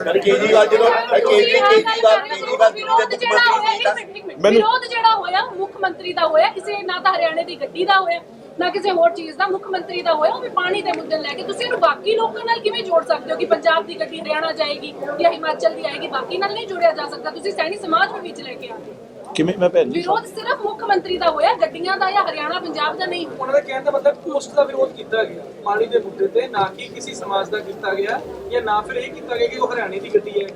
Sir Kejriwal ਜਦੋਂ ਕੇਜਰੀ ਕੇਜਰੀਵਾਲ ਕੇਜਰੀਵਾਲ ਵਿਰੋਧ ਦੇ ਜਿਹੜਾ ਹੋਇਆ ਮੁੱਖ ਇੱਕ ਮੰਤਰੀ ਮਿੰਟ ਇੱਕ ਮਿੰਟ ਮੈਨੂੰ- ਵਿਰੋਧ ਜਿਹੜਾ ਹੋਇਆ ਮੁੱਖ ਮੰਤਰੀ ਦਾ ਹੋਇਆ ਕਿਸੇ ਨਾ ਤਾਂ ਹਰਿਆਣੇ ਦੀ ਗੱਡੀ ਦਾ ਹੋਇਆ ਨਾ ਕਿਸੇ ਹੋਰ ਚੀਜ਼ ਦਾ ਮੁੱਖ ਮੰਤਰੀ ਦਾ ਹੋਇਆ ਉਹ ਵੀ ਪਾਣੀ ਦੇ ਮੁੱਦੇ ਲੈ ਕੇ। ਤੁਸੀਂ ਇਹਨੂੰ ਬਾਕੀ ਲੋਕਾਂ ਨਾਲ ਕਿਵੇਂ ਜੋੜ ਸਕਦੇ ਹੋ ਕਿ ਪੰਜਾਬ ਦੀ ਗੱਡੀ ਹਰਿਆਣਾ ਜਾਏਗੀ ਜਾਂ ਹਿਮਾਚਲ ਦੀ ਆਏਗੀ ਬਾਕੀ ਨਾਲ ਨਹੀਂ ਜੋੜਿਆ ਜਾ ਸਕਦਾ। ਤੁਸੀਂ ਸੈਣੀ ਸਮਾਜ ਨੂੰ ਵਿੱਚ ਲੈ ਕੇ ਆ ਗਏ ਕਿਵੇਂ ਮੈਂ ਭੈਣ ਜੀ? ਵਿਰੋਧ ਸਿਰਫ ਮੁੱਖ ਮੰਤਰੀ ਦਾ ਹੋਇਆ ਗੱਡੀਆਂ ਦਾ ਜਾਂ ਹਰਿਆਣਾ ਪੰਜਾਬ ਦਾ ਨਹੀਂ। ਉਹਨਾਂ ਦਾ ਕਹਿਣ ਦਾ ਮਤਲਬ ਪੋਸਟ ਦਾ ਵਿਰੋਧ ਕੀਤਾ ਗਿਆ ਪਾਣੀ ਦੇ ਮੁੱਦੇ ਤੇ ਨਾ ਕਿ ਕਿਸੇ ਸਮਾਜ ਦਾ ਕੀਤਾ ਗਿਆ ਜਾਂ ਨਾ ਫਿਰ ਇਹ ਕੀਤਾ ਗਿਆ ਕਿ ਉਹ ਹਰਿਆਣੇ ਦੀ ਗੱਡੀ ਹੈ।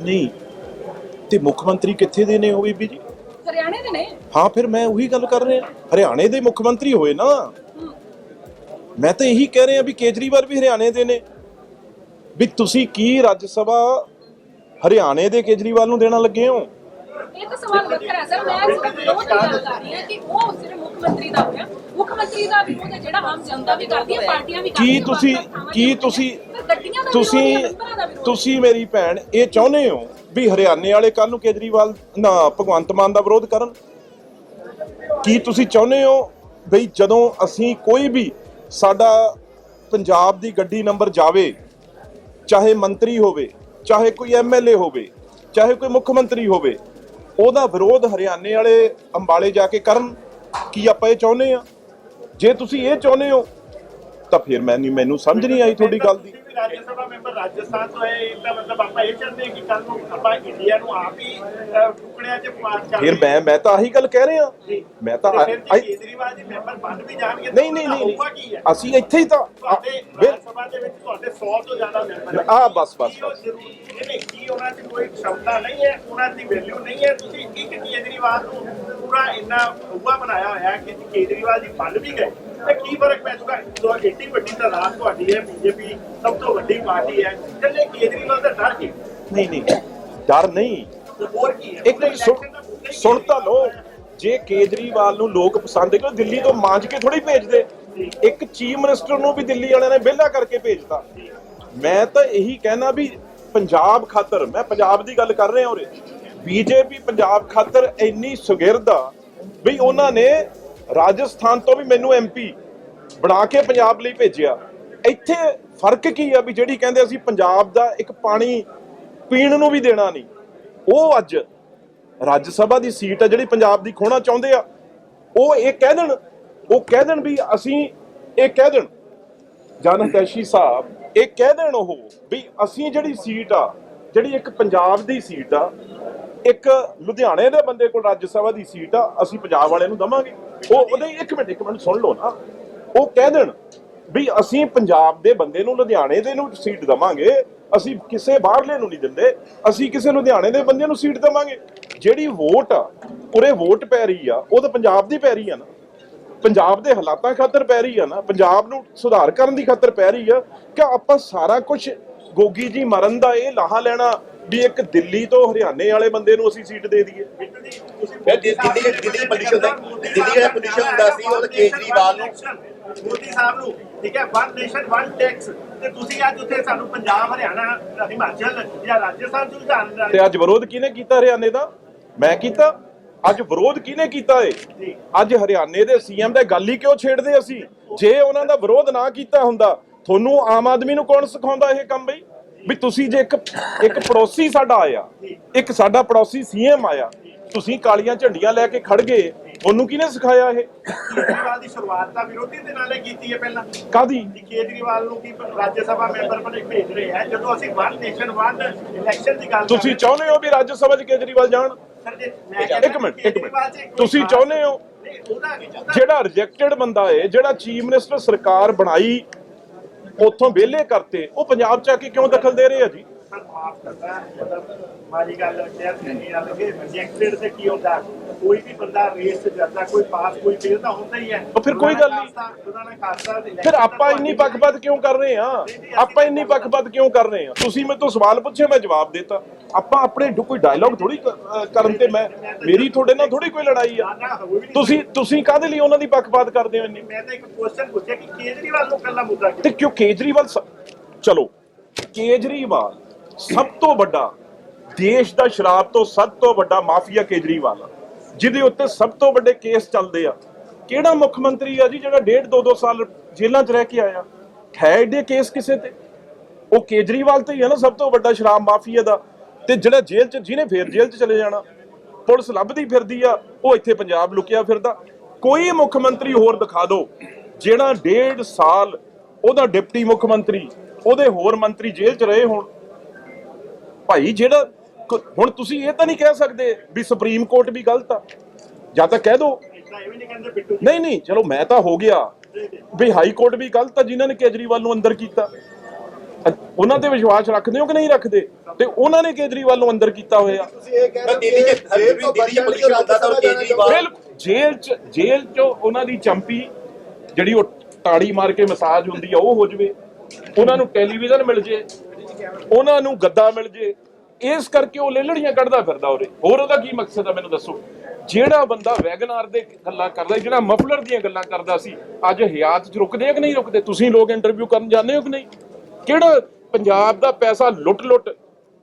ਨਹੀਂ ਤੇ ਮੁੱਖ ਮੰਤਰੀ ਕਿੱਥੇ ਦੇ ਨੇ ਉਹ ਬੀਬੀ ਜੀ? ਹਰਿਆਣੇ ਦੇ ਨੇ। ਹਾਂ ਫਿਰ ਮੈਂ ਉਹੀ ਗੱਲ ਕਰ ਰਿਹਾ ਹਰਿਆਣੇ ਦੇ ਮੁੱਖ ਮੰਤਰੀ ਹੋਏ ਨਾ। ਮੈਂ ਤਾਂ ਇਹੀ ਕਹਿ ਰਿਹਾ ਵੀ ਕੇਜਰੀਵਾਲ ਵੀ ਹਰਿਆਣੇ ਦੇ ਨੇ। ਵੀ ਤੁਸੀਂ ਕੀ ਰਾਜ ਸਭਾ ਹਰਿਆਣੇ ਦੇ ਕੇਜਰੀਵਾਲ ਨੂੰ ਦੇਣਾ ਲੱਗੇ ਹੋ? ਇਹ ਤਾਂ ਸਵਾਲ ਵੱਖਰਾ ਹੈ। ਸਰ ਮੈਂ ਸਿਰਫ ਵਿਰੋਧ ਦੀ ਗੱਲ ਕਰ ਰਹੀ ਹਾਂ ਕਿ ਉਹ ਸਿਰਫ ਮੁੱਖ ਮੰਤਰੀ ਦਾ ਹੋਇਆ। ਮੁੱਖ ਮੰਤਰੀ ਦਾ ਵਿਰੋਧ ਹੈ ਜਿਹੜਾ ਆਮ ਜਨਤਾ ਵੀ ਕਰਦੀ ਹੈ ਪਾਰਟੀਆਂ ਵੀ ਕੀ ਕਰਦੀਆਂ ਤੁਸੀਂ ਵੱਖ-ਵੱਖ ਥਾਵਾਂ ਕੀ ਤੇ ਤੁਸੀਂ ਫਿਰ ਗੱਡੀਆਂ ਦਾ ਤੁਸੀਂ ਵਿਰੋਧ ਹੈ, ਨੰਬਰਾਂ ਦਾ ਵਿਰੋਧ ਹੈ। ਤੁਸੀਂ ਮੇਰੀ ਭੈਣ ਇਹ ਚਾਹੁੰਦੇ ਹੋ ਵੀ ਹਰਿਆਣੇ ਵਾਲੇ ਕੱਲ ਨੂੰ ਕੇਜਰੀਵਾਲ ਨਾ ਭਗਵੰਤ ਮਾਨ ਦਾ ਵਿਰੋਧ ਕਰਨ? ਕੀ ਤੁਸੀਂ ਚਾਹੁੰਦੇ ਹੋ ਬਈ ਜਦੋਂ ਅਸੀਂ ਕੋਈ ਵੀ ਸਾਡਾ ਪੰਜਾਬ ਦੀ ਗੱਡੀ ਨੰਬਰ ਜਾਵੇ ਚਾਹੇ ਮੰਤਰੀ ਹੋਵੇ ਚਾਹੇ ਕੋਈ ਐਮਐਲਏ ਹੋਵੇ ਚਾਹੇ ਕੋਈ ਮੁੱਖ ਮੰਤਰੀ ਹੋਵੇ ਉਹਦਾ ਵਿਰੋਧ ਹਰਿਆਣੇ ਵਾਲੇ ਅੰਬਾਲੇ ਜਾ ਕੇ ਕਰਨ ਕੀ ਆਪਾਂ ਇਹ ਚਾਹੁੰਦੇ ਆ ਜੇ ਤੁਸੀਂ ਇਹ ਚਾਹੁੰਦੇ ਹੋ, ਤਾਂ ਫਿਰ ਮੈਂ ਮੈਨੂੰ ਸਮਝ ਨਹੀਂ ਆਈ ਤੁਹਾਡੀ ਗੱਲ ਦੀ। ਤੁਸੀਂ ਵੀ ਰਾਜ ਸਭਾ ਮੈਂਬਰ ਰਾਜਸਥਾਨ ਤੋਂ ਹੈ ਇਹਦਾ ਮਤਲਬ ਆਪਾਂ ਇਹ ਚਾਹੁੰਦੇ ਹਾਂ ਕਿ ਕੱਲ ਨੂੰ ਆਪਾਂ ਇੰਡੀਆ ਨੂੰ ਆਪ ਹੀ ਅਹ, ਟੁਕੜਿਆਂ 'ਚ ਪਾਸ ਕਰ ਫਿਰ ਮੈਂ ਮੈਂ ਤਾਂ ਆਹੀ ਗੱਲ ਕਹਿ ਰਿਹਾ। ਮੈਂ ਤਾਂ ਕੇਜਰੀਵਾਲ ਜੀ ਮੈਂਬਰ ਬਣ ਵੀ ਜਾਣਗੇ ਨਹੀਂ ਨਹੀਂ ਨਹੀਂ। ਅਸੀਂ ਇੱਥੇ ਹੀ ਤਾਂ ਆ, ਤੁਹਾਡੇ ਬਿਲ- ਰਾਜ ਸਭਾ ਦੇ ਵਿੱਚ ਤੁਹਾਡੇ 100 ਤੋਂ ਜ਼ਿਆਦਾ ਮੈਂਬਰ ਆ ਬਸ ਬਸ ਕੀ ਉਹਨਾਂ 'ਚ ਕੋਈ ਸ਼ਬਦਾ ਨਹੀਂ ਹੈ ਉਹਨਾਂ ਦੀ ਵੈਲਿਊ ਨਹੀਂ ਹੈ। ਤੁਸੀਂ ਇੱਕ ਕੇਜਰੀਵਾਲ ਨੂੰ ਪੂਰਾ ਇੰਨਾ ਹੁਆ ਬਣਾਇਆ ਹੋਇਆ ਕਿ ਕੇਜਰੀਵਾਲ ਜੀ ਬਣ ਵੀ ਗਏ। ਤੇ ਕੀ ਫ਼ਰਕ ਪੈ ਜਾਊਗਾ? ਜੋ ਏਡੀ ਵੱਡੀ ਤਾਦਾਦ ਤੁਹਾਡੀ ਹੈ ਬੀਜੇਪੀ ਸਭ ਤੋਂ ਵੱਡੀ ਪਾਰਟੀ ਹੈ। ਇਕੱਲੇ ਕੇਜਰੀਵਾਲ ਦਾ ਡਰ ਕੀ? ਨਹੀਂ ਨਹੀਂ ਡਰ ਨਹੀਂ। ਹੋਰ ਕੀ ਹੈ? ਇੱਕ ਪੂਰੇ ਸੁਣ ਤਾਂ ਹੈ। ਜੇ ਕੇਜਰੀਵਾਲ ਨੂੰ ਲੋਕ ਪਸੰਦ ਕਿਉਂ ਦਿੱਲੀ ਤੋਂ ਮਾਂਜ ਕੇ ਥੋੜੀ ਭੇਜਦੇ? ਇੱਕ ਚੀਫ ਮਿਨਿਸਟਰ ਨੂੰ ਵੀ ਦਿੱਲੀ ਵਾਲਿਆਂ ਨੇ ਵਿਹਲਾ ਕਰਕੇ ਭੇਜਤਾ। ਮੈਂ ਤਾਂ ਇਹੀ ਕਹਿਣਾ ਵੀ ਪੰਜਾਬ ਖਾਤਰ ਮੈਂ ਪੰਜਾਬ ਦੀ ਗੱਲ ਕਰ ਰਿਹਾ ਉਰੇ। ਬੀਜੇਪੀ ਪੰਜਾਬ ਖਾਤਰ ਇੰਨੀ ਸੁਗਿਰਦ ਆ ਵੀ ਉਹਨਾਂ ਨੇ ਰਾਜਸਥਾਨ ਤੋਂ ਵੀ ਮੈਨੂੰ ਐਮਪੀ ਬਣਾ ਕੇ ਪੰਜਾਬ ਲਈ ਭੇਜਿਆ। ਇੱਥੇ ਫ਼ਰਕ ਕੀ ਆ ਵੀ ਜਿਹੜੀ ਕਹਿੰਦੇ ਅਸੀਂ ਪੰਜਾਬ ਦਾ ਇੱਕ ਪਾਣੀ ਪੀਣ ਨੂੰ ਵੀ ਦੇਣਾ ਨਹੀਂ, ਉਹ ਅੱਜ ਰਾਜ ਸਭਾ ਦੀ ਸੀਟ ਆ ਜਿਹੜੀ ਪੰਜਾਬ ਦੀ ਖੋਣਾ ਚਾਹੁੰਦੇ ਆ, ਉਹ ਇਹ ਕਹਿ ਦੇਣ, ਉਹ ਕਹਿ ਦੇਣ ਵੀ ਅਸੀਂ ਇਹ ਕਹਿ ਦੇਣ। ਜਨਹਿਤੈਸ਼ੀ ਸਾਹਿਬ ਇਹ ਕਹਿ ਦੇਣ ਉਹ ਵੀ ਅਸੀਂ ਜਿਹੜੀ ਸੀਟ ਆ, ਜਿਹੜੀ ਇੱਕ ਪੰਜਾਬ ਦੀ ਸੀਟ ਆ, ਇੱਕ ਲੁਧਿਆਣੇ ਦੇ ਬੰਦੇ ਕੋਲ ਰਾਜ ਸਭਾ ਦੀ ਸੀਟ ਆ, ਅਸੀਂ ਪੰਜਾਬ ਵਾਲਿਆਂ ਨੂੰ ਦਵਾਂਗੇ। ਉਹ ਉਹਦੇ ਇੱਕ ਮਿੰਟ ਇੱਕ ਮਿੰਟ, ਸੁਣ ਲਓ ਨਾ। ਉਹ ਕਹਿ ਦੇਣ ਵੀ ਅਸੀਂ ਪੰਜਾਬ ਦੇ ਬੰਦੇ ਨੂੰ, ਲੁਧਿਆਣੇ ਦੇ ਨੂੰ ਸੀਟ ਦਵਾਂਗੇ। ਅਸੀਂ ਕਿਸੇ ਬਾਹਰਲੇ ਨੂੰ ਨਹੀਂ ਦਿੰਦੇ। ਅਸੀਂ ਕਿਸੇ ਲੁਧਿਆਣੇ ਦੇ ਬੰਦੇ ਨੂੰ ਸੀਟ ਦਵਾਂਗੇ। ਜਿਹੜੀ ਵੋਟ ਆ, ਉਰੇ ਵੋਟ ਪੈ ਰਹੀ ਆ, ਉਹ ਤਾਂ ਪੰਜਾਬ ਦੀ ਪੈ ਰਹੀ ਆ ਨਾ। ਪੰਜਾਬ ਦੇ ਹਾਲਾਤਾਂ ਖਾਤਰ ਪੈ ਰਹੀ ਆ ਨਾ। ਪੰਜਾਬ ਨੂੰ ਸੁਧਾਰ ਕਰਨ ਦੀ ਖਾਤਰ ਪੈ ਰਹੀ ਆ। ਕਿ ਆਪਾਂ ਸਾਰਾ ਕੁਝ ਗੋਗੀ ਜੀ ਮਰਨ ਦਾ ਇਹ ਲਾਹਾ ਲੈਣਾ ਵੀ ਇੱਕ ਦਿੱਲੀ ਤੋਂ ਹਰਿਆਣੇ ਵਾਲੇ ਬੰਦੇ ਨੂੰ ਅਸੀਂ ਸੀਟ ਦੇ ਦਈਏ। ਬਿੱਟੂ ਜੀ ਤੁਸੀਂ ਮੈਂ ਦਿੱਲੀ ਦਿੱਲੀ ਦਿੱਲੀ ਪੋਲੀਸ਼ਨ ਦਾ ਦਿੱਲੀ ਜਿਹੜਾ ਪੋਲੀਸ਼ਨ ਹੁੰਦਾ ਸੀ ਉਹ ਕੇਜਰੀਵਾਲ ਨੂੰ ਮੋਦੀ ਸਾਹਿਬ ਨੂੰ ਠੀਕ ਹੈ ਵਨ ਨੇਸ਼ਨ ਵਨ ਟੈਕਸ ਤੇ ਤੁਸੀਂ ਅੱਜ ਉੱਥੇ ਸਾਨੂੰ ਪੰਜਾਬ ਹਰਿਆਣਾ ਹਿਮਾਚਲ ਜਾਂ ਰਾਜਸਥਾਨ ਚ ਲੁਧਿਆਣਾ ਤੇ ਅੱਜ ਵਿਰੋਧ ਕਿਹਨੇ ਕੀਤਾ ਹਰਿਆਣੇ ਦਾ? ਮੈਂ ਕੀਤਾ। ਅੱਜ ਵਿਰੋਧ ਕਿਹਨੇ ਕੀਤਾ ਏ? ਅੱਜ ਹਰਿਆਣੇ ਦੇ ਸੀਐਮ ਦਾ ਗੱਲ ਹੀ ਕਿਉਂ ਛੇੜਦੇ ਅਸੀਂ? ਜੇ ਉਹਨਾਂ ਦਾ ਵਿਰੋਧ ਨਾ ਕੀਤਾ ਹੁੰਦਾ ਤੁਹਾਨੂੰ ਆਮ ਆਦਮੀ ਨੂੰ ਕੌਣ ਸਿਖਾਉਂਦਾ ਇਹ ਕੰਮ ਬਈ? ਵੀ ਤੁਸੀਂ ਜੇ ਇੱਕ ਇੱਕ ਪੜੋਸੀ ਸਾਡਾ ਆਇਆ ਇੱਕ ਸਾਡਾ ਪੜੋਸੀ ਸੀਐਮ ਆਇਆ ਤੁਸੀਂ ਕਾਲੀਆਂ ਝੰਡੀਆਂ ਲੈ ਕੇ ਖੜ ਗਏ ਤੁਹਾਨੂੰ ਕਿਹਨੇ ਸਿਖਾਇਆ ਇਹ? ਕੇਜਰੀਵਾਲ ਦੀ ਸ਼ੁਰੂਆਤ ਤਾਂ ਵਿਰੋਧੀ ਦੇ ਨਾਲ ਹੀ ਕੀਤੀ ਹੈ ਪਹਿਲਾਂ। ਕਾਦੀ ਕੇਜਰੀਵਾਲ ਨੂੰ ਕੀ ਰਾਜ ਸਭਾ ਮੈਂਬਰ ਬਣੇ ਭੇਜ ਰਹੇ ਹੈ ਜਦੋਂ ਅਸੀਂ ਵਨ ਨੇਸ਼ਨ ਵਨ ਇਲੈਕਸ਼ਨ ਦੀ ਗੱਲ ਤੁਸੀਂ ਚਾਹੁੰਦੇ ਹੋ ਵੀ ਰਾਜ ਸਭਾ 'ਚ ਕੇਜਰੀਵਾਲ ਜਾਣ? ਸਰ ਜੇ ਮੈਂ ਕਹਿੰਦਾ ਇੱਕ ਮਿੰਟ ਇੱਕ ਮਿੰਟ। ਤੁਸੀਂ ਚਾਹੁੰਦੇ ਹੋ ਜਿਹੜਾ ਰਿਜੈਕਟਡ ਬੰਦਾ ਏ ਜਿਹੜਾ ਚੀਫ ਮਿਨਿਸਟਰ ਸਰਕਾਰ ਬਣਾਈ ਉੱਥੋਂ ਵਿਹਲੇ ਕਰਤੇ ਉਹ ਪੰਜਾਬ ਚ ਆ ਕੇ ਕਿਉਂ ਦਖਲ ਦੇ ਰਹੇ ਆ ਜੀ? ਸਰ ਮਾਫ ਕਰਦਾ ਮਤਲਬ ਮਾਰੀ ਗੱਲ ਹੈ ਨਹੀਂ ਗੱਲ ਕਿ ਰਿਜੈਕਟਡ ਤੇ ਕੀ ਹੁੰਦਾ ਕੋਈ ਵੀ ਬੰਦਾ ਰੇਸ ਚ ਜਾਂਦਾ ਕੋਈ ਪਾਸ ਕੋਈ ਫੇਲ ਤਾਂ ਹੁੰਦਾ ਹੀ ਹੈ। ਉਹ ਫਿਰ ਕੋਈ ਗੱਲ ਨਹੀਂ। ਉਹਨਾਂ ਨੇ ਖਾਸਾ ਫਿਰ ਆਪਾਂ ਇੰਨੀ ਪੱਖਪਾਤ ਕਿਉਂ ਕਰ ਰਹੇ ਆ ਆਪਾਂ ਇੰਨੀ ਪੱਖਪਾਤ ਕਿਉਂ ਕਰ ਰਹੇ ਆ ਤੁਸੀਂ ਮੇਰੇ ਤੋਂ ਸਵਾਲ ਪੁੱਛੇ ਮੈਂ ਜਵਾਬ ਦਿੱਤਾ। ਆਪਾਂ ਆਪਣੇ ਕੋਈ ਡਾਇਲੌਗ ਥੋੜੀ ਕਰਨ ਤੇ ਮੈਂ ਮੇਰੀ ਤੁਹਾਡੇ ਨਾਲ ਥੋੜੀ ਕੋਈ ਲੜਾਈ ਆ। ਤੁਸੀਂ ਤੁਸੀਂ ਕਾਹਦੇ ਲਈ ਉਹਨਾਂ ਦੀ ਪੱਖਪਾਤ ਕਰਦੇ ਹੋ ਇੰਨੀ? ਮੈਂ ਤਾਂ ਇੱਕ ਕੁਐਸਚਨ ਪੁੱਛਿਆ ਕਿ ਕੇਜਰੀਵਾਲ ਨੂੰ ਕੱਲਾ ਮੁੱਦਾ ਤੇ ਕਿਉਂ ਕਿਉਂ ਕੇਜਰੀਵਾਲ ਸ- ਚਲੋ ਕੇਜਰੀਵਾਲ ਸਭ ਤੋਂ ਵੱਡਾ, ਦੇਸ਼ ਦਾ ਸ਼ਰਾਬ ਤੋਂ ਸਭ ਤੋਂ ਵੱਡਾ ਮਾਫੀਆ ਕੇਜਰੀਵਾਲ ਆ, ਜਿਹਦੇ ਉੱਤੇ ਸਭ ਤੋਂ ਵੱਡੇ ਕੇਸ ਚੱਲਦੇ ਆ। ਕਿਹੜਾ ਮੁੱਖ ਮੰਤਰੀ ਆ ਜੀ ਜਿਹੜਾ ਡੇਢ ਦੋ ਦੋ ਸਾਲ ਜੇਲ੍ਹਾਂ 'ਚ ਰਹਿ ਕੇ ਆਇਆ? ਹੈ ਏਡੇ ਕੇਸ ਕਿਸੇ ਤੇ? ਉਹ ਕੇਜਰੀਵਾਲ ਤੇ ਹੀ ਆ ਨਾ ਸਭ ਤੋਂ ਵੱਡਾ ਸ਼ਰਾਬ ਮਾਫੀਆ ਦਾ। ਤੇ ਜਿਹੜਾ ਜੇਲ੍ਹ 'ਚ, ਜਿਹਨੇ ਫੇਰ ਜੇਲ੍ਹ 'ਚ ਚਲੇ ਜਾਣਾ, ਪੁਲਿਸ ਲੱਭਦੀ ਫਿਰਦੀ ਆ, ਉਹ ਇੱਥੇ ਪੰਜਾਬ ਲੁਕਿਆ ਫਿਰਦਾ। ਕੋਈ ਮੁੱਖ ਮੰਤਰੀ ਹੋਰ ਦਿਖਾ ਦਿਓ ਜਿਹੜਾ ਡੇਢ ਸਾਲ ਉਹਦਾ ਡਿਪਟੀ ਮੁੱਖ ਮੰਤਰੀ, ਉਹਦੇ ਹੋਰ ਮੰਤਰੀ ਜੇਲ੍ਹ 'ਚ ਰਹੇ ਹੋਣ। ਭਾਈ ਜਿਹੜਾ ਹੁਣ ਤੁਸੀਂ ਇਹ ਤਾਂ ਨਹੀਂ ਕਹਿ ਸਕਦੇ ਵੀ ਸੁਪਰੀਮ ਕੋਰਟ ਵੀ ਗਲਤ ਆ। ਜਾਂ ਤਾਂ ਕਹਿ ਦਿਓ ਵੀ ਨਹੀਂ ਨਹੀਂ ਨਹੀਂ ਚਲੋ ਮੈਂ ਤਾਂ ਹੋ ਗਿਆ। ਵੀ ਹਾਈ ਕੋਰਟ ਵੀ ਗਲਤ ਆ ਜਿਨ੍ਹਾਂ ਨੇ ਕੇਜਰੀਵਾਲ ਨੂੰ ਅੰਦਰ ਕੀਤਾ। ਉਹਨਾਂ ਤੇ ਵਿਸ਼ਵਾਸ ਰੱਖਦੇ ਹੋ ਕਿ ਨਹੀਂ ਰੱਖਦੇ? ਤੇ ਉਹਨਾਂ ਨੇ ਕੇਜਰੀਵਾਲ ਨੂੰ ਅੰਦਰ ਕੀਤਾ ਹੋਇਆ। ਜੇਲ੍ਹ ਚ ਜੇਲ੍ਹ ਚ ਉਹਨਾਂ ਦੀ ਚੰਪੀ ਜਿਹੜੀ ਉਹ ਤਾੜੀ ਮਾਰ ਕੇ ਮਸਾਜ ਹੁੰਦੀ ਆ ਉਹ ਹੋ ਜਵੇ। ਉਹਨਾਂ ਨੂੰ ਟੈਲੀਵਿਜ਼ਨ ਮਿਲ ਜੇ। ਉਹਨਾਂ ਨੂੰ ਗੱਦਾ ਮਿਲ ਜੇ, ਇਸ ਕਰਕੇ ਉਹ ਲੇਲੜੀਆਂ ਕੱਢਦਾ ਫਿਰਦਾ ਉਰੇ। ਹੋਰ ਉਹਦਾ ਕੀ ਮਕਸਦ ਆ ਮੈਨੂੰ ਦੱਸੋ? ਜਿਹੜਾ ਬੰਦਾ ਵੈਗਨਾਰ ਦੇ ਗੱਲਾਂ ਕਰਦਾ, ਜਿਹੜਾ ਮਫਲਰ ਦੀਆਂ ਗੱਲਾਂ ਕਰਦਾ ਸੀ, ਅੱਜ ਹਯਾਤ 'ਚ ਰੁਕਦੇ ਆ ਕਿ ਨਹੀਂ ਰੁਕਦੇ? ਤੁਸੀਂ ਲੋਕ ਇੰਟਰਵਿਊ ਕਰਨ ਜਾਂਦੇ ਹੋ ਕਿ ਨਹੀਂ? ਕਿਹੜਾ ਪੰਜਾਬ ਦਾ ਪੈਸਾ ਲੁੱਟ-ਲੁੱਟ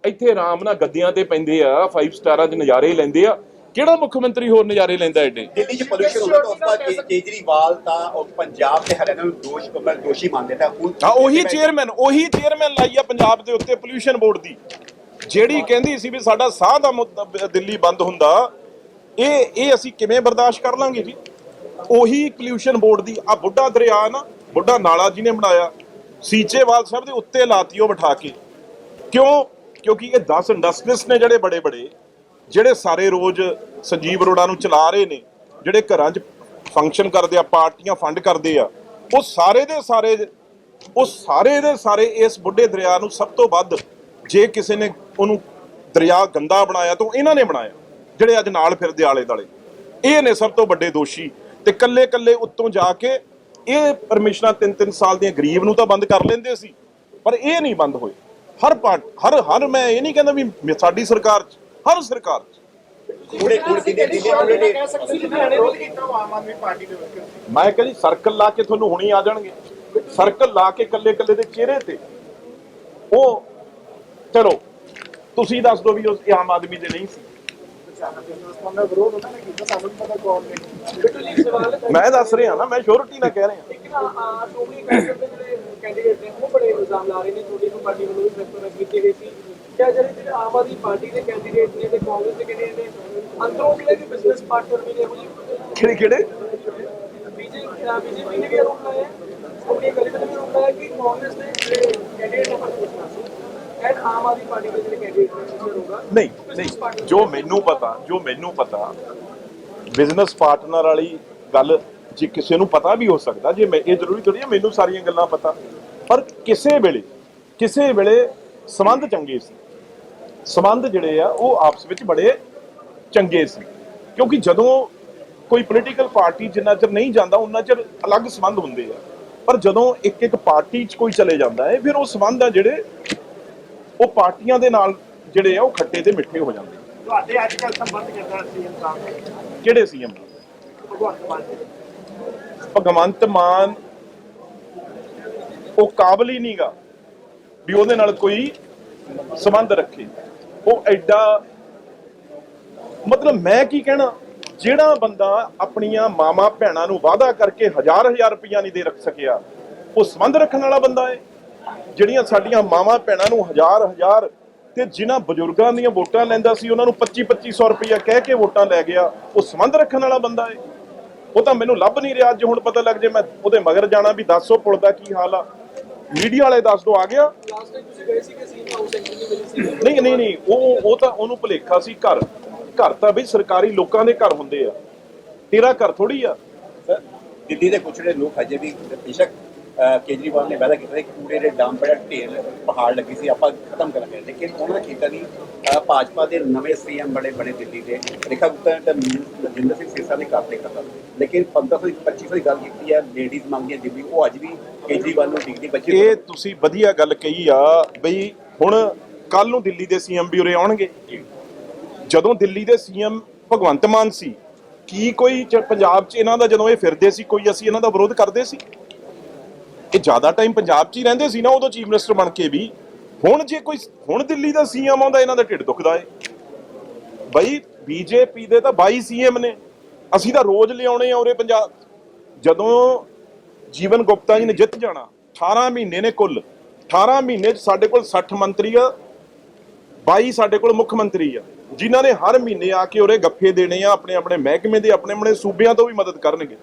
ਇੱਥੇ ਆਰਾਮ ਨਾਲ ਗੱਦਿਆਂ ਤੇ ਪੈਂਦੇ ਆ 5 ਸਟਾਰਾਂ 'ਚ ਨਜ਼ਾਰੇ ਲੈਂਦੇ ਆ ਕਿਹੜਾ ਮੁੱਖ ਮੰਤਰੀ ਹੋਰ ਨਜ਼ਾਰੇ ਲੈਂਦਾ ਐਡੇ ਦਿੱਲੀ 'ਚ ਪੋਲੂਸ਼ਨ ਹੁੰਦਾ ਤਾਂ ਬਾਅਦ ਕੇ- ਕੇਜਰੀਵਾਲ ਤਾਂ ਉਹ ਪੰਜਾਬ ਤੇ ਹਰਿਆਣਾ ਨੂੰ ਦੋਸ਼ ਮੈਂ ਦੋਸ਼ੀ ਮੰਨਦੇ ਤਾਂ ਹੁਣ ਹਾਂ ਉਹੀ ਚੇਅਰਮੈਨ ਉਹੀ ਚੇਅਰਮੈਨ ਲਾਈ ਆ ਪੰਜਾਬ ਦੇ ਉੱਤੇ ਪੋਲੂਸ਼ਨ ਬੋਰਡ ਦੀ। ਜਿਹੜੀ ਕਹਿੰਦੀ ਸੀ ਵੀ ਸਾਡਾ ਸਾਹ ਦਾ ਮੁੱਦਾ ਦਿੱਲੀ ਬੰਦ ਹੁੰਦਾ ਇਹ ਇਹ ਅਸੀਂ ਕਿਵੇਂ ਬਰਦਾਸ਼ਤ ਕਰ ਲਾਂਗੇ ਜੀ? ਉਹੀ ਪੋਲੂਸ਼ਨ ਬੋਰਡ ਦੀ ਆ ਬੁੱਢਾ ਦਰਿਆ ਨਾ ਬੁੱਢਾ ਨਾਲਾ ਜਿਹਨੇ ਬਣਾਇਆ ਸੀਚੇਵਾਲ ਸਾਹਿਬ ਦੇ ਉੱਤੇ ਲਾਤੀ ਉਹ ਬਿਠਾ ਕੇ। ਕਿਉਂ? ਕਿਉਂਕਿ ਇਹ 10 ਇੰਡਸਟਰੀਸ ਨੇ ਜਿਹੜੇ ਬੜੇ ਬੜੇ ਜਿਹੜੇ ਸਾਰੇ ਰੋਜ਼ ਸੰਜੀਵ ਅਰੋੜਾ ਨੂੰ ਚਲਾ ਰਹੇ ਨੇ, ਜਿਹੜੇ ਘਰਾਂ 'ਚ ਫੰਕਸ਼ਨ ਕਰਦੇ ਆ, ਪਾਰਟੀਆਂ ਫੰਡ ਕਰਦੇ ਆ, ਉਹ ਸਾਰੇ ਦੇ ਸਾਰੇ, ਉਹ ਸਾਰੇ ਦੇ ਸਾਰੇ ਇਸ ਬੁੱਢੇ ਦਰਿਆ ਨੂੰ ਸਭ ਤੋਂ ਵੱਧ ਜੇ ਕਿਸੇ ਨੇ ਉਹਨੂੰ ਦਰਿਆ ਗੰਦਾ ਬਣਾਇਆ ਤਾਂ ਉਹ ਇਹਨਾਂ ਨੇ ਬਣਾਇਆ, ਜਿਹੜੇ ਅੱਜ ਨਾਲ ਫਿਰਦੇ ਆਲੇ ਦਾਲੇ ਇਹ ਨੇ ਸਭ ਤੋਂ ਵੱਡੇ ਦੋਸ਼ੀ ਤੇ ਕੱਲੇ ਕੱਲੇ ਉੱਤੋਂ ਜਾ ਕੇ ਇਹ ਪਰਮਿਸ਼ਨਾਂ ਤਿੰਨ ਤਿੰਨ ਸਾਲ ਦੀਆਂ ਗਰੀਬ ਨੂੰ ਤਾਂ ਬੰਦ ਕਰ ਲੈਂਦੇ ਸੀ, ਪਰ ਇਹ ਨਹੀਂ ਬੰਦ ਹੋਏ। ਹਰ ਪਾਰਟ, ਹਰ ਹਰ ਮੈਂ ਇਹ ਨਹੀਂ ਕਹਿੰਦਾ ਵੀ ਮੇ- ਸਾਡੀ ਸਰਕਾਰ ਚ ਹਰ ਸਰਕਾਰ ਚ ਕੂੜੇ ਕੂੜੇ ਦਿੱਲੀ ਦਿੱਲੀ ਦੇ ਕਹਿ ਸਕਦੇ ਕਿ ਵਿਰੋਧ ਕੀਤਾ ਉਹ ਆਮ ਆਦਮੀ ਪਾਰਟੀ ਦੇ ਵਰਕਰ ਮੈਂ ਕਹਿੰਦੀ ਸਰਕਲ ਲਾ ਕੇ ਤੁਹਾਨੂੰ ਹੁਣੀ ਆ ਜਾਣਗੇ। ਸਰਕਲ ਲਾ ਕੇ ਕੱਲੇ ਕੱਲੇ ਦੇ ਚਿਹਰੇ ਤੇ। ਉਹ ਚਲੋ ਤੁਸੀਂ ਦੱਸ ਦਿਓ ਵੀ ਉਸ ਆਮ ਆਦਮੀ ਦੇ ਨਹੀਂ ਸੀ। ਦਾ ਨੇ ਕੀਤਾ ਨੇ ਜੀ ਮੈਂ ਦੱਸ ਰਿਹਾ। ਨਾ ਮੈਂ ਸ਼ੋਰਟੀ ਨਾਲ ਕਹਿ ਰਿਹਾ ਨਾ ਦੇ ਕੈਂਡੀਡੇਟ ਨੇ ਉਹ ਬੜੇ ਇਲਜ਼ਾਮ ਲਾ ਰਹੇ ਨੇ ਤੁਹਾਡੀ ਨੂੰ ਪਾਰਟੀ ਵੱਲੋਂ ਵੀ ਪ੍ਰੈਸ ਕੀਤੀ ਗਈ ਸੀ। ਕਿ ਜਿਹੜੇ ਆਮ ਆਦਮੀ ਪਾਰਟੀ ਦੇ ਕੈਂਡੀਡੇਟ ਨੇ ਤੇ ਕਾਂਗਰਸ ਦੇ ਕੈਂਡੀਡੇਟ ਨੇ ਅੰਦਰੋਂ ਜਿਹੜੇ ਕਿ ਬਿਜ਼ਨਸ ਪਾਰਟਨਰ ਵੀ ਨੇ ਉਹ ਕਿਹੜੇ ਕਿਹੜੇ? ਬੀਜੇਪੀ ਨੇ ਵੀ ਆਰੋਪ ਲਾਇਆ। ਅਕਾਲੀ ਦਲ ਨੇ ਵੀ ਆਰੋਪ ਲਾਇਆ ਕਿ ਕਾਂਗਰਸ ਦੇ ਜਿਹੜੇ ਕੈਂਡੀਡੇਟ ਨੇ ਪਰਮੇਸ਼ਰ ਸੀ। ਐਂਡ ਆਮ ਆਦਮੀ ਪਾਰਟੀ ਦੇ ਜਿਹੜੇ ਕੈਂਡੀਡੇਟ ਨੇ ਨਹੀਂ ਨਹੀਂ। ਜੋ ਮੈਨੂੰ ਪਤਾ ਜੋ ਮੈਨੂੰ ਪਤਾ ਬਿਜ਼ਨਸ ਪਾਰਟਨਰ ਵਾਲੀ ਗੱਲ ਜੇ ਕਿਸੇ ਨੂੰ ਪਤਾ ਵੀ ਹੋ ਸਕਦਾ ਜੇ ਮੈਂ ਇਹ ਜ਼ਰੂਰੀ ਥੋੜੀ ਹੈ ਮੈਨੂੰ ਸਾਰੀਆਂ ਗੱਲਾਂ ਪਤਾ। ਪਰ ਕਿਸੇ ਵੇਲੇ ਕਿਸੇ ਵੇਲੇ ਸੰਬੰਧ ਚੰਗੇ ਸੀ। ਸੰਬੰਧ ਜਿਹੜੇ ਆ ਉਹ ਆਪਸ ਵਿੱਚ ਬੜੇ ਚੰਗੇ ਸੀ। ਕਿਉਂਕਿ ਜਦੋਂ ਕੋਈ ਪੋਲੀਟੀਕਲ ਪਾਰਟੀ ਜਿੰਨਾ ਚਿਰ ਨਹੀਂ ਜਾਂਦਾ ਉਹਨਾਂ ਚਿਰ ਅਲੱਗ ਸੰਬੰਧ ਹੁੰਦੇ ਆ। ਪਰ ਜਦੋਂ ਇੱਕ ਇੱਕ ਪਾਰਟੀ 'ਚ ਕੋਈ ਚਲੇ ਜਾਂਦਾ ਹੈ ਫਿਰ ਉਹ ਸੰਬੰਧ ਆ ਜਿਹੜੇ ਉਹ ਪਾਰਟੀਆਂ ਦੇ ਨਾਲ ਜਿਹੜੇ ਆ ਉਹ ਖੱਟੇ ਤੇ ਮਿੱਠੇ ਹੋ ਜਾਂਦੇ। ਤੁਹਾਡੇ ਅੱਜ ਕੱਲ੍ਹ ਸੰਬੰਧ ਕਿੱਦਾਂ ਸੀ ਇਨਸਾਨ ਕਿਹੜੇ ਸੀਐਮ ਭਗਵੰਤ ਮਾਨ ਭਗਵੰਤ ਮਾਨ ਉਹ ਕਾਬਲ ਹੀ ਨਹੀਂਗਾ ਵੀ ਉਹਦੇ ਨਾਲ ਕੋਈ ਸੰਬੰਧ ਰੱਖੇ। ਉਹ ਐਡਾ ਮਤਲਬ ਮੈਂ ਕੀ ਕਹਿਣਾ, ਜਿਹੜਾ ਬੰਦਾ ਆਪਣੀਆਂ ਮਾਮਾ ਭੈਣਾਂ ਨੂੰ ਵਾਅਦਾ ਕਰਕੇ ਹਜ਼ਾਰ ਹਜ਼ਾਰ ਰੁਪਈਆ ਨਹੀਂ ਦੇ ਰੱਖ ਸਕਿਆ, ਉਹ ਸੰਬੰਧ ਰੱਖਣ ਵਾਲਾ ਬੰਦਾ ਹੈ ਜਿਹੜੀਆਂ ਸਾਡੀਆਂ ਮਾਵਾਂ ਭੈਣਾਂ ਨੂੰ ਹਜ਼ਾਰ ਹਜ਼ਾਰ ਤੇ ਜਿਨ੍ਹਾਂ ਬਜ਼ੁਰਗਾਂ ਦੀਆਂ ਵੋਟਾਂ ਲੈਂਦਾ ਸੀ, ਉਹਨਾਂ ਨੂੰ 25 2500 ਰੁਪਈਆ ਕਹਿ ਕੇ ਵੋਟਾਂ ਲੈ ਗਿਆ, ਉਹ ਸੰਬੰਧ ਰੱਖਣ ਵਾਲਾ ਬੰਦਾ ਹੈ ਉਹ ਤਾਂ ਮੈਨੂੰ ਲੱਭ ਨਹੀਂ ਰਿਹਾ ਅੱਜ, ਹੁਣ ਪਤਾ ਲੱਗ ਜੇ ਮੈਂ ਉਹਦੇ ਮਗਰ ਜਾਣਾ ਵੀ ਦੱਸੋ ਪੁਲ ਦਾ ਕੀ ਹਾਲ ਆ। ਮੀਡੀਆ ਵਾਲੇ ਦੱਸ ਦੋ, ਆ ਗਿਆ। ਲਾਸਟ ਟਾਈਮ ਤੁਸੀਂ ਗਏ ਸੀ ਕਿ ਸੀਮ ਹਾਊਸ ਐਂਟਰੀ ਮਿਲੀ ਸੀ ਨਹੀਂ ਨਹੀਂ ਨਹੀਂ, ਉਹ ਉਹ ਤਾਂ ਉਹਨੂੰ ਭੁਲੇਖਾ ਸੀ ਘਰ। ਘਰ ਤਾਂ ਬਈ ਸਰਕਾਰੀ ਲੋਕਾਂ ਦੇ ਘਰ ਹੁੰਦੇ ਆ। ਤੇਰਾ ਘਰ ਥੋੜੀ ਆ। ਦਿੱਲੀ ਦੇ ਕੁਝ ਜਿਹੜੇ ਲੋਕ ਅਜੇ ਵੀ ਬੇਸ਼ੱਕ ਕੇਜਰੀਵਾਲ ਨੇ ਵਾਅਦਾ ਕੀਤਾ ਸੀ ਕਿ ਕੂੜੇ ਦੇ ਡੰਪ ਬੜਾ ਢੇਰ ਪਹਾੜ ਲੱਗੀ ਸੀ ਆਪਾਂ ਖਤਮ ਕਰਾਂਗੇ ਲੇਕਿਨ ਉਹਨਾਂ ਨੇ ਕੀਤਾ ਨਹੀਂ। ਭਾਜਪਾ ਦੇ ਨਵੇਂ ਸੀਐਮ ਬੜੇ ਬੜੇ ਦਿੱਲੀ ਦੇ। ਰੇਖਾ ਗੁਪਤਾ ਨੇ ਤਾਂ ਰਜਿੰਦਰ ਸਿੰਘ ਸਿਰਸਾ ਨੇ ਕਰਤੇ ਖਤਮ। ਲੇਕਿਨ 1500 2500 ਦੀ ਗੱਲ ਕੀਤੀ ਹੈ ਲੇਡੀਜ਼ ਮੰਗਦੀਆਂ ਦਿੱਲੀ। ਉਹ ਅੱਜ ਵੀ ਕੇਜਰੀਵਾਲ ਨੂੰ ਡਿਗਦੀ ਬੱਚੇ ਇਹ ਤੁਸੀਂ ਵਧੀਆ ਗੱਲ ਕਹੀ ਆ ਬਈ ਹੁਣ ਕੱਲ ਨੂੰ ਦਿੱਲੀ ਦੇ ਸੀਐਮ ਵੀ ਉਰੇ ਆਉਣਗੇ। ਜਦੋਂ ਦਿੱਲੀ ਦੇ ਸੀਐਮ ਭਗਵੰਤ ਮਾਨ ਸੀ ਕੀ ਕੋਈ ਪੰਜਾਬ 'ਚ ਇਹਨਾਂ ਦਾ ਜਦੋਂ ਇਹ ਫਿਰਦੇ ਸੀ ਕੋਈ ਅਸੀਂ ਇਹਨਾਂ ਦਾ ਵਿਰੋਧ ਕਰਦੇ ਸੀ? ਇਹ ਜ਼ਿਆਦਾ ਟਾਈਮ ਪੰਜਾਬ 'ਚ ਹੀ ਰਹਿੰਦੇ ਸੀ ਨਾ ਉਦੋਂ ਚੀਫ ਮਿਨਿਸਟਰ ਬਣ ਕੇ ਵੀ, ਹੁਣ ਜੇ ਕੋਈ ਹੁਣ ਦਿੱਲੀ ਦਾ ਸੀਐਮ ਆਉਂਦਾ, ਇਹਨਾਂ ਦਾ ਢਿੱਡ ਦੁਖਦਾ ਏ। ਬਈ ਬੀਜੇਪੀ ਦੇ ਤਾਂ 22 ਸੀਐਮ ਨੇ, ਅਸੀਂ ਤਾਂ ਰੋਜ਼ ਲਿਆਉਣੇ ਆ ਉਰੇ ਪੰਜਾਬ। ਜਦੋਂ ਜੀਵਨ ਗੁਪਤਾ ਜੀ ਨੇ ਜਿੱਤ ਜਾਣਾ 18 ਮਹੀਨੇ ਨੇ ਕੁੱਲ 18 ਮਹੀਨੇ 'ਚ ਸਾਡੇ ਕੋਲ 60 ਮੰਤਰੀ ਆ 22 ਸਾਡੇ ਕੋਲ ਮੁੱਖ ਮੰਤਰੀ ਆ, ਜਿਨ੍ਹਾਂ ਨੇ ਹਰ ਮਹੀਨੇ ਆ ਕੇ ਉਰੇ ਗੱਫੇ ਦੇਣੇ ਆ ਆਪਣੇ ਆਪਣੇ ਮਹਿਕਮੇ ਦੇ ਆਪਣੇ ਆਪਣੇ ਸੂਬਿਆਂ ਤੋਂ ਵੀ ਮਦਦ ਕਰਨਗੇ।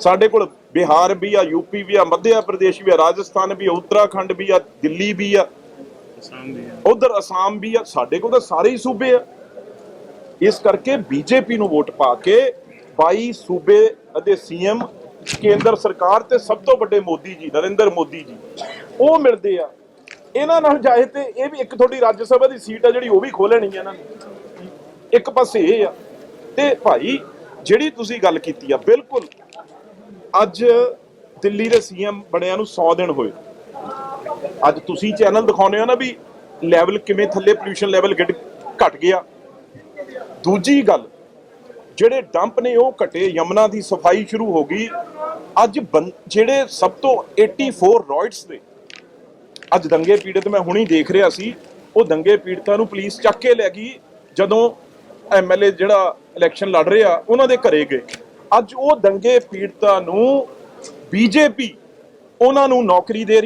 ਸਾਡੇ ਕੋਲ ਬਿਹਾਰ ਵੀ ਆ ਯੂਪੀ ਵੀ ਆ ਮੱਧ ਪ੍ਰਦੇਸ਼ ਵੀ ਆ ਰਾਜਸਥਾਨ ਵੀ ਆ ਉੱਤਰਾਖੰਡ ਵੀ ਆ ਦਿੱਲੀ ਵੀ ਆ ਉਧਰ ਅਸਾਮ ਵੀ ਆ ਸਾਡੇ ਕੋਲ ਤਾਂ ਸਾਰੇ ਹੀ ਸੂਬੇ ਆ ਇਸ ਕਰਕੇ ਬੀਜੇਪੀ ਨੂੰ ਵੋਟ ਪਾ ਕੇ 22 ਸੂਬੇ ਅਤੇ ਸੀਐਮ ਕੇਂਦਰ ਸਰਕਾਰ ਤੇ ਸਭ ਤੋਂ ਵੱਡੇ ਮੋਦੀ ਜੀ ਨਰਿੰਦਰ ਮੋਦੀ ਜੀ ਉਹ ਮਿਲਦੇ ਆ ਇਹਨਾਂ ਨਾਲ ਜਾਏ ਤੇ ਇਹ ਵੀ ਇੱਕ ਤੁਹਾਡੀ ਰਾਜ ਸਭਾ ਦੀ ਸੀਟ ਆ ਜਿਹੜੀ ਉਹ ਵੀ ਖੋਲਣੀ ਆ ਇਹਨਾਂ ਨੇ ਇੱਕ ਪਾਸੇ ਇਹ ਆ ਤੇ ਭਾਈ ਜਿਹੜੀ ਤੁਸੀਂ ਗੱਲ ਕੀਤੀ ਆ ਬਿਲਕੁਲ ਅੱਜ ਦਿੱਲੀ ਦੇ ਸੀਐਮ ਬਣਿਆ ਨੂੰ 100 ਦਿਨ ਹੋਏ। ਅੱਜ ਤੁਸੀਂ ਚੈਨਲ ਦਿਖਾਉਂਦੇ ਹੋ ਨਾ ਵੀ ਲੈਵਲ ਕਿਵੇਂ ਥੱਲੇ ਪੋਲੂਸ਼ਨ ਲੈਵਲ ਘਟ ਗਿਆ। ਦੂਜੀ ਗੱਲ, ਜਿਹੜੇ ਡੰਪ ਨੇ ਉਹ ਘਟੇ, ਯਮਨਾ ਦੀ ਸਫ਼ਾਈ ਸ਼ੁਰੂ ਹੋ ਗਈ। ਅੱਜ ਜਿਹੜੇ ਸਭ ਤੋਂ 84 ਰੋਇਡਸ ਦੇ ਅੱਜ ਦੰਗੇ ਪੀੜਤ ਮੈਂ ਹੁਣੀ ਦੇਖ ਰਿਹਾ ਸੀ, ਉਹ ਦੰਗੇ ਪੀੜਤਾਂ ਨੂੰ ਪੁਲਿਸ ਚੱਕ ਕੇ ਲੈ ਗਈ। ਜਦੋਂ ਐਮਐਲਏ ਜਿਹੜਾ ਇਲੈਕਸ਼ਨ ਲੜ ਰਿਹਾ, ਉਹਨਾਂ ਦੇ ਘਰੇ ਗਏ। ਅੱਜ ਉਹ ਦੰਗੇ ਪੀੜਤਾਂ ਨੂੰ ਬੀਜੇਪੀ ਉਹਨਾਂ ਨੂੰ ਨੌਕਰੀ ਦੇ ਰਹੀ